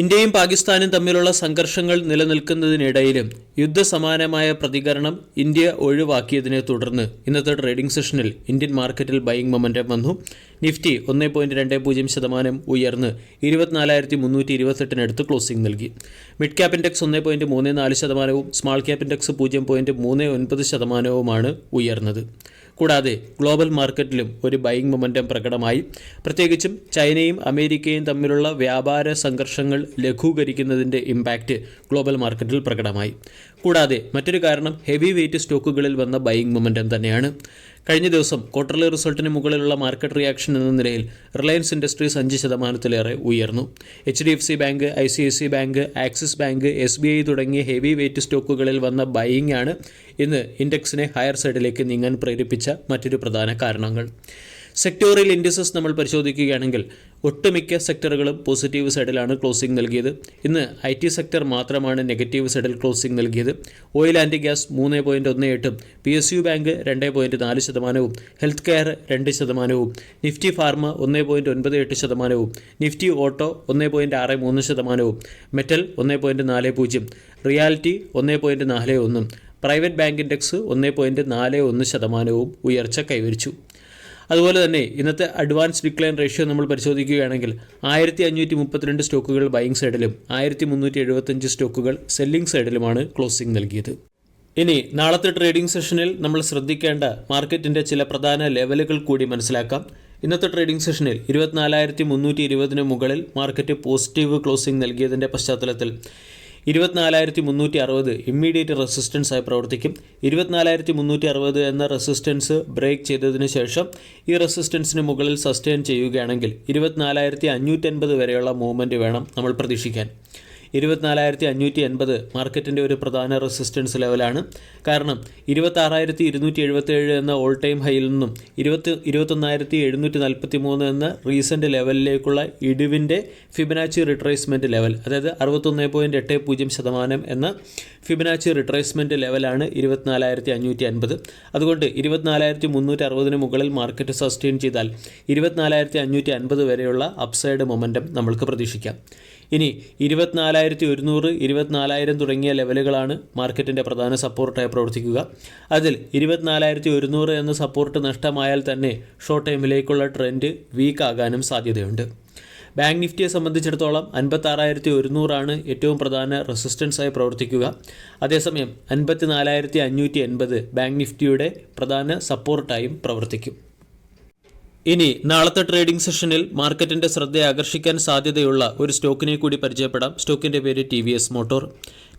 ഇന്ത്യയും പാകിസ്ഥാനും തമ്മിലുള്ള സംഘർഷങ്ങൾ നിലനിൽക്കുന്നതിനിടയിലും യുദ്ധസമാനമായ പ്രതികരണം ഇന്ത്യ ഒഴിവാക്കിയതിനെ തുടർന്ന് ഇന്നത്തെ ട്രേഡിംഗ് സെഷനിൽ ഇന്ത്യൻ മാർക്കറ്റിൽ ബൈയിങ് മൊമെന്റം വന്നു. നിഫ്റ്റി ഒന്ന് പോയിന്റ് രണ്ട് പൂജ്യം ശതമാനം ഉയർന്ന് ഇരുപത്തിനാലായിരത്തി മുന്നൂറ്റി ഇരുപത്തെട്ടിനടുത്ത് ക്ലോസിംഗ് നൽകി. മിഡ് ക്യാപ് ഇൻഡെക്സ് ഒന്ന് പോയിന്റ് മൂന്ന് നാല് ശതമാനവും സ്മാൾ ക്യാപ് ഇൻഡെക്സ് പൂജ്യം പോയിന്റ് മൂന്ന് ഒൻപത് ശതമാനവുമാണ് ഉയർന്നത്. കൂടാതെ ഗ്ലോബൽ മാർക്കറ്റിലും ഒരു ബൈങ് മൊമെന്റം പ്രകടമായി. പ്രത്യേകിച്ചും ചൈനയും അമേരിക്കയും തമ്മിലുള്ള വ്യാപാര സംഘർഷങ്ങൾ ലഘൂകരിക്കുന്നതിന്റെ ഇമ്പാക്റ്റ് ഗ്ലോബൽ മാർക്കറ്റിൽ പ്രകടമായി. കൂടാതെ മറ്റൊരു കാരണം ഹെവി വെയിറ്റ് സ്റ്റോക്കുകളിൽ വന്ന ബൈങ് മൊമെന്റം തന്നെയാണ്. കഴിഞ്ഞ ദിവസം ക്വാർട്ടർലി റിസൾട്ടിന് മുകളിലുള്ള മാർക്കറ്റ് റിയാക്ഷൻ എന്ന നിലയിൽ റിലയൻസ് ഇൻഡസ്ട്രീസ് അഞ്ച് ശതമാനത്തിലേറെ ഉയർന്നു. H D F C bank I C I C bank Axis bank S B I തുടങ്ങിയ ഹെവി വെയിറ്റ് സ്റ്റോക്കുകളിൽ വന്ന ബൈയിങ് ആണ് ഇന്ന് ഇൻഡെക്സിനെ ഹയർ സൈഡിലേക്ക് നീങ്ങാൻ പ്രേരിപ്പിച്ച മറ്റൊരു പ്രധാന കാരണങ്ങൾ. സെക്ടോറിയൽ ഇൻഡിസസ് നമ്മൾ പരിശോധിക്കുകയാണെങ്കിൽ ഒട്ടുമിക്ക സെക്ടറുകളും പോസിറ്റീവ് സൈഡിലാണ് ക്ലോസിംഗ് നൽകിയത്. ഇന്ന് ഐ ടി സെക്ടർ മാത്രമാണ് നെഗറ്റീവ് സൈഡിൽ ക്ലോസിംഗ് നൽകിയത്. ഓയിൽ ആൻഡ് ഗ്യാസ് മൂന്ന് പോയിന്റ് ഒന്ന് എട്ടും പി എസ് യു ബാങ്ക് രണ്ട് പോയിന്റ് നാല് ശതമാനവും ഹെൽത്ത് കെയർ രണ്ട് ശതമാനവും നിഫ്റ്റി ഫാർമ ഒന്ന് പോയിന്റ് ഒൻപത് എട്ട് ശതമാനവും നിഫ്റ്റി ഓട്ടോ ഒന്ന് പോയിന്റ് ആറ് മൂന്ന് ശതമാനവും മെറ്റൽ ഒന്ന് പോയിന്റ് നാല് പൂജ്യം റിയാലിറ്റി ഒന്ന് പോയിന്റ് നാല് ഒന്നും പ്രൈവറ്റ് ബാങ്ക് ഇൻഡെക്സ് ഒന്ന് പോയിന്റ് നാല് ഒന്ന് ശതമാനവും ഉയർച്ച കൈവരിച്ചു. അതുപോലെ തന്നെ ഇന്നത്തെ അഡ്വാൻസ് ഡിക്ലൈൻ റേഷ്യോ നമ്മൾ പരിശോധിക്കുകയാണെങ്കിൽ ആയിരത്തി അഞ്ഞൂറ്റി മുപ്പത്തിരണ്ട് സ്റ്റോക്കുകൾ ബൈയിങ് സൈഡിലും ആയിരത്തി മുന്നൂറ്റി എഴുപത്തഞ്ച് സ്റ്റോക്കുകൾ സെല്ലിംഗ് സൈഡിലുമാണ് ക്ലോസിംഗ് നൽകിയത്. ഇനി നാളത്തെ ട്രേഡിംഗ് സെഷനിൽ നമ്മൾ ശ്രദ്ധിക്കേണ്ട മാർക്കറ്റിന്റെ ചില പ്രധാന ലെവലുകൾ കൂടി മനസ്സിലാക്കാം. ഇന്നത്തെ ട്രേഡിംഗ് സെഷനിൽ ഇരുപത്തിനാലായിരത്തി മുന്നൂറ്റി ഇരുപതിന് മുകളിൽ മാർക്കറ്റ് പോസിറ്റീവ് ക്ലോസിംഗ് നൽകിയതിന്റെ പശ്ചാത്തലത്തിൽ ഇരുപത്തിനാലായിരത്തി മുന്നൂറ്റി അറുപത് ഇമ്മീഡിയറ്റ് റെസിസ്റ്റൻസ് ആയി പ്രവർത്തിക്കും. ഇരുപത്തിനാലായിരത്തി മുന്നൂറ്റി അറുപത് എന്ന റെസിസ്റ്റൻസ് ബ്രേക്ക് ചെയ്തതിന് ശേഷം ഈ റെസിസ്റ്റൻസിന് മുകളിൽ സസ്റ്റെയിൻ ചെയ്യുകയാണെങ്കിൽ ഇരുപത്തിനാലായിരത്തി അഞ്ഞൂറ്റൻപത് വരെയുള്ള മൂവ്മെന്റ് വേണം നമ്മൾ പ്രതീക്ഷിക്കാൻ. ഇരുപത്തിനാലായിരത്തി അഞ്ഞൂറ്റി എൺപത് മാർക്കറ്റിന്റെ ഒരു പ്രധാന റെസിസ്റ്റൻസ് ലെവലാണ്. കാരണം ഇരുപത്താറായിരത്തി ഇരുന്നൂറ്റി എഴുപത്തേഴ് എന്ന ഓൾ ടൈം ഹൈയിൽ നിന്നും ഇരുപത്തി ഇരുപത്തൊന്നായിരത്തി എഴുന്നൂറ്റി നാൽപ്പത്തി മൂന്ന് എന്ന റീസെന്റ് ലെവലിലേക്കുള്ള ഇടിവിന്റെ ഫിബനാച്ചി റിട്രേസ്മെന്റ് ലെവൽ അതായത് അറുപത്തൊന്ന് പോയിന്റ് എട്ട് പൂജ്യം ശതമാനം എന്ന ഫിബനാച്ചി റിട്രേസ്മെന്റ് ലെവലാണ് ഇരുപത്തിനാലായിരത്തി അഞ്ഞൂറ്റി അൻപത് അതുകൊണ്ട് ഇരുപത്തിനാലായിരത്തി മുന്നൂറ്റി അറുപതിന് മുകളിൽ മാർക്കറ്റ് സസ്റ്റെയിൻ ചെയ്താൽ ഇരുപത്തിനാലായിരത്തി അഞ്ഞൂറ്റി അൻപത് വരെയുള്ള അപ്സൈഡ് മൊമെന്റം നമ്മൾക്ക് പ്രതീക്ഷിക്കാം. ഇനി ഇരുപത്തിനാലായിരത്തി ഒരുന്നൂറ് ഇരുപത്തിനാലായിരം തുടങ്ങിയ ലെവലുകളാണ് മാർക്കറ്റിന്റെ പ്രധാന സപ്പോർട്ടായി പ്രവർത്തിക്കുക. അതിൽ ഇരുപത്തിനാലായിരത്തി ഒരുന്നൂറ് എന്ന സപ്പോർട്ട് നഷ്ടമായാൽ തന്നെ ഷോർട്ട് ടൈമിലേക്കുള്ള ട്രെൻഡ് വീക്ക് ആകാനും സാധ്യതയുണ്ട്. ബാങ്ക് നിഫ്റ്റിയെ സംബന്ധിച്ചിടത്തോളം അൻപത്താറായിരത്തി ഒരുന്നൂറാണ് ഏറ്റവും പ്രധാന റെസിസ്റ്റൻസായി പ്രവർത്തിക്കുക. അതേസമയം അൻപത്തി നാലായിരത്തി അഞ്ഞൂറ്റി എൺപത് ബാങ്ക് നിഫ്റ്റിയുടെ പ്രധാന സപ്പോർട്ടായും പ്രവർത്തിക്കും. ഇനി നാളത്തെ ട്രേഡിംഗ് സെഷനിൽ മാർക്കറ്റിന്റെ ശ്രദ്ധയെ ആകർഷിക്കാൻ സാധ്യതയുള്ള ഒരു സ്റ്റോക്കിനെ കൂടി പരിചയപ്പെടാം. സ്റ്റോക്കിന്റെ പേര് T V S motor.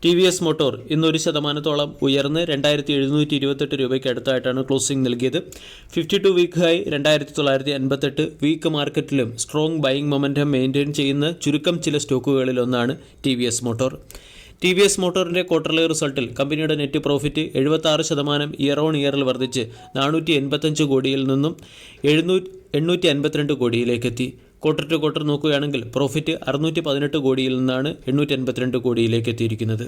T V S motor ഇന്ന് ഒരു ശതമാനത്തോളം ഉയർന്ന് രണ്ടായിരത്തി എഴുന്നൂറ്റി ഇരുപത്തെട്ട് രൂപയ്ക്ക് അടുത്തായിട്ടാണ് ക്ലോസിംഗ് നൽകിയത്. ഫിഫ്റ്റി ടു വീക്ക് ഹൈ രണ്ടായിരത്തി തൊള്ളായിരത്തി അൻപത്തെട്ട് വീക്ക് മാർക്കറ്റിലും സ്ട്രോങ് ബൈയിങ് മൊമെന്റം മെയിന്റെയിൻ ചെയ്യുന്ന ചുരുക്കം ചില സ്റ്റോക്കുകളിലൊന്നാണ് T V S motor. T V S മോട്ടോറിന്റെ ക്വാർട്ടർലി റിസൾട്ടിൽ കമ്പനിയുടെ നെറ്റ് പ്രോഫിറ്റ് എഴുപത്തി ആറ് ശതമാനം ഇയർ ഓൺ ഇയറിൽ വർദ്ധിച്ച് നാനൂറ്റി എൺപത്തഞ്ച് കോടിയിൽ നിന്നും എഴുന്നൂറ്റി എണ്ണൂറ്റി അൻപത്തിരണ്ട് കോടിയിലേക്ക് എത്തി ക്വാർട്ടർ ടു ക്വാർട്ടർ നോക്കുകയാണെങ്കിൽ പ്രോഫിറ്റ് അറുന്നൂറ്റി പതിനെട്ട് കോടിയിൽ നിന്നാണ് എണ്ണൂറ്റി അൻപത്തിരണ്ട് കോടിയിലേക്ക് എത്തിയിരിക്കുന്നത്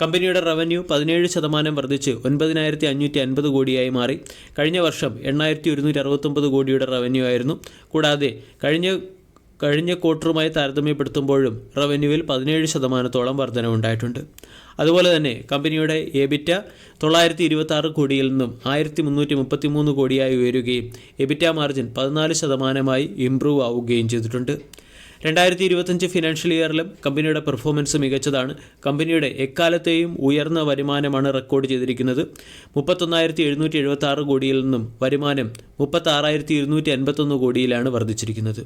കമ്പനിയുടെ റവന്യൂ പതിനേഴ് ശതമാനം വർദ്ധിച്ച് ഒൻപതിനായിരത്തി അഞ്ഞൂറ്റി അൻപത് കോടിയായി മാറി. കഴിഞ്ഞ വർഷം എണ്ണായിരത്തി ഒരുന്നൂറ്റി അറുപത്തൊമ്പത് കോടിയുടെ റവന്യൂ ആയിരുന്നു. കൂടാതെ കഴിഞ്ഞ കഴിഞ്ഞ ക്വാർട്ടറുമായി താരതമ്യപ്പെടുത്തുമ്പോഴും റവന്യൂവിൽ പതിനേഴ് ശതമാനത്തോളം വർധനവുണ്ടായിട്ടുണ്ട്. അതുപോലെ തന്നെ കമ്പനിയുടെ എബിറ്റ തൊള്ളായിരത്തി ഇരുപത്തി ആറ് കോടിയിൽ നിന്നും ആയിരത്തി മുന്നൂറ്റി മുപ്പത്തി മൂന്ന് കോടിയായി ഉയരുകയും എബിറ്റ മാർജിൻ പതിനാല് ശതമാനമായി ഇംപ്രൂവ് ആവുകയും ചെയ്തിട്ടുണ്ട്. രണ്ടായിരത്തി ഇരുപത്തഞ്ച് ഫിനാൻഷ്യൽ ഇയറിലും കമ്പനിയുടെ പെർഫോമൻസ് മികച്ചതാണ്. കമ്പനിയുടെ എക്കാലത്തെയും ഉയർന്ന വരുമാനമാണ് റെക്കോർഡ് ചെയ്തിരിക്കുന്നത്. മുപ്പത്തൊന്നായിരത്തി എഴുന്നൂറ്റി എഴുപത്തി ആറ് കോടിയിൽ നിന്നും വരുമാനം മുപ്പത്താറായിരത്തി ഇരുന്നൂറ്റി അൻപത്തൊന്ന് കോടിയിലാണ് വർദ്ധിച്ചിരിക്കുന്നത്.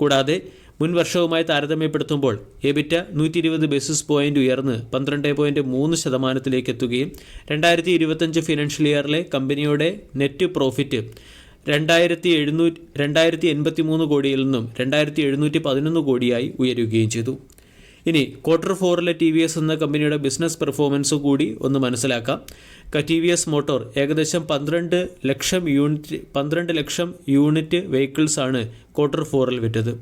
കൂടാതെ മുൻ വർഷവുമായി താരതമ്യപ്പെടുത്തുമ്പോൾ എബിറ്റ നൂറ്റി ഇരുപത് ബേസിസ് പോയിന്റ് ഉയർന്ന് പന്ത്രണ്ട് പോയിന്റ് മൂന്ന് ശതമാനത്തിലേക്ക് എത്തുകയും രണ്ടായിരത്തി ഇരുപത്തഞ്ച് ഫിനാൻഷ്യൽ ഇയറിലെ കമ്പനിയുടെ നെറ്റ് പ്രോഫിറ്റ് രണ്ടായിരത്തി എഴുന്നൂറ്റി രണ്ടായിരത്തി എൺപത്തി മൂന്ന് കോടിയിൽ നിന്നും രണ്ടായിരത്തി എഴുന്നൂറ്റി പതിനൊന്ന് കോടിയായി ഉയരുകയും ചെയ്തു. ഇനി ക്വാർട്ടർ ഫോറിലെ ടി വി എസ് എന്ന കമ്പനിയുടെ ബിസിനസ് പെർഫോമൻസ് കൂടി ഒന്ന് മനസ്സിലാക്കാം. എസ് മോട്ടോർ ഏകദേശം പന്ത്രണ്ട് ലക്ഷം യൂണിറ്റ് പന്ത്രണ്ട് ലക്ഷം യൂണിറ്റ് വെഹിക്കിൾസ് ആണ് ക്വാർട്ടർ ഫോറിൽ വിറ്റത്.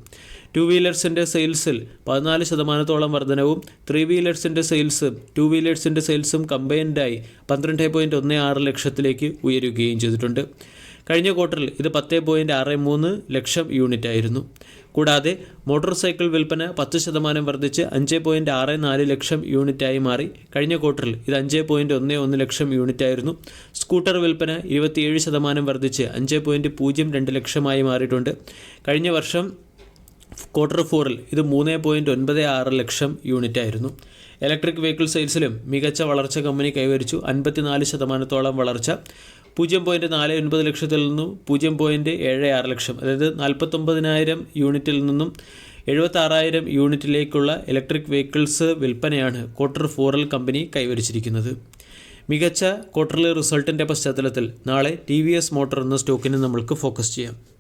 ടു വീലേഴ്സിന്റെ സെയിൽസിൽ പതിനാല് ശതമാനത്തോളം വർധനവും ത്രീ വീലേഴ്സിന്റെ സെയിൽസും ടു വീലേഴ്സിന്റെ സെയിൽസും കമ്പൈൻഡായി പന്ത്രണ്ട് പോയിന്റ് ഒന്ന് ആറ് ലക്ഷത്തിലേക്ക് ഉയരുകയും ചെയ്തിട്ടുണ്ട്. കഴിഞ്ഞ ക്വാർട്ടറിൽ ഇത് പത്ത് പോയിന്റ് ആറ് മൂന്ന് ലക്ഷം യൂണിറ്റ് ആയിരുന്നു കൂടാതെ മോട്ടോർ സൈക്കിൾ വിൽപ്പന പത്ത് ശതമാനം വർദ്ധിച്ച് അഞ്ച് പോയിന്റ് ആറ് നാല് ലക്ഷം യൂണിറ്റായി മാറി. കഴിഞ്ഞ ക്വാർട്ടറിൽ ഇത് അഞ്ച് പോയിന്റ് ഒന്ന് ഒന്ന് ലക്ഷം യൂണിറ്റായിരുന്നു. സ്കൂട്ടർ വിൽപ്പന ഇരുപത്തിയേഴ് ശതമാനം വർദ്ധിച്ച് അഞ്ച് പോയിന്റ് പൂജ്യം രണ്ട് ലക്ഷമായി മാറിയിട്ടുണ്ട്. കഴിഞ്ഞ വർഷം ക്വാർട്ടർ ഫോറിൽ ഇത് മൂന്ന് പോയിന്റ് ഒൻപത് ആറ് ലക്ഷം യൂണിറ്റ് ആയിരുന്നു ഇലക്ട്രിക് വെഹിക്കിൾ സെയിൽസിലും മികച്ച വളർച്ച കമ്പനി കൈവരിച്ചു. അൻപത്തിനാല് ശതമാനത്തോളം വളർച്ച. പൂജ്യം പോയിന്റ് നാല് ഒൻപത് ലക്ഷത്തിൽ നിന്നും പൂജ്യം പോയിന്റ് ഏഴ് ആറ് ലക്ഷം അതായത് നാൽപ്പത്തൊമ്പതിനായിരം യൂണിറ്റിൽ നിന്നും എഴുപത്താറായിരം യൂണിറ്റിലേക്കുള്ള ഇലക്ട്രിക് വെഹിക്കിൾസ് വിൽപ്പനയാണ് ക്വാർട്ടർ ഫോറിൽ കമ്പനി കൈവരിച്ചിരിക്കുന്നത്. മികച്ച ക്വാർട്ടർലി റിസൾട്ടിന്റെ പശ്ചാത്തലത്തിൽ നാളെ ടി വി എസ് മോട്ടോർ എന്ന സ്റ്റോക്കിന് നമ്മൾക്ക് ഫോക്കസ് ചെയ്യാം.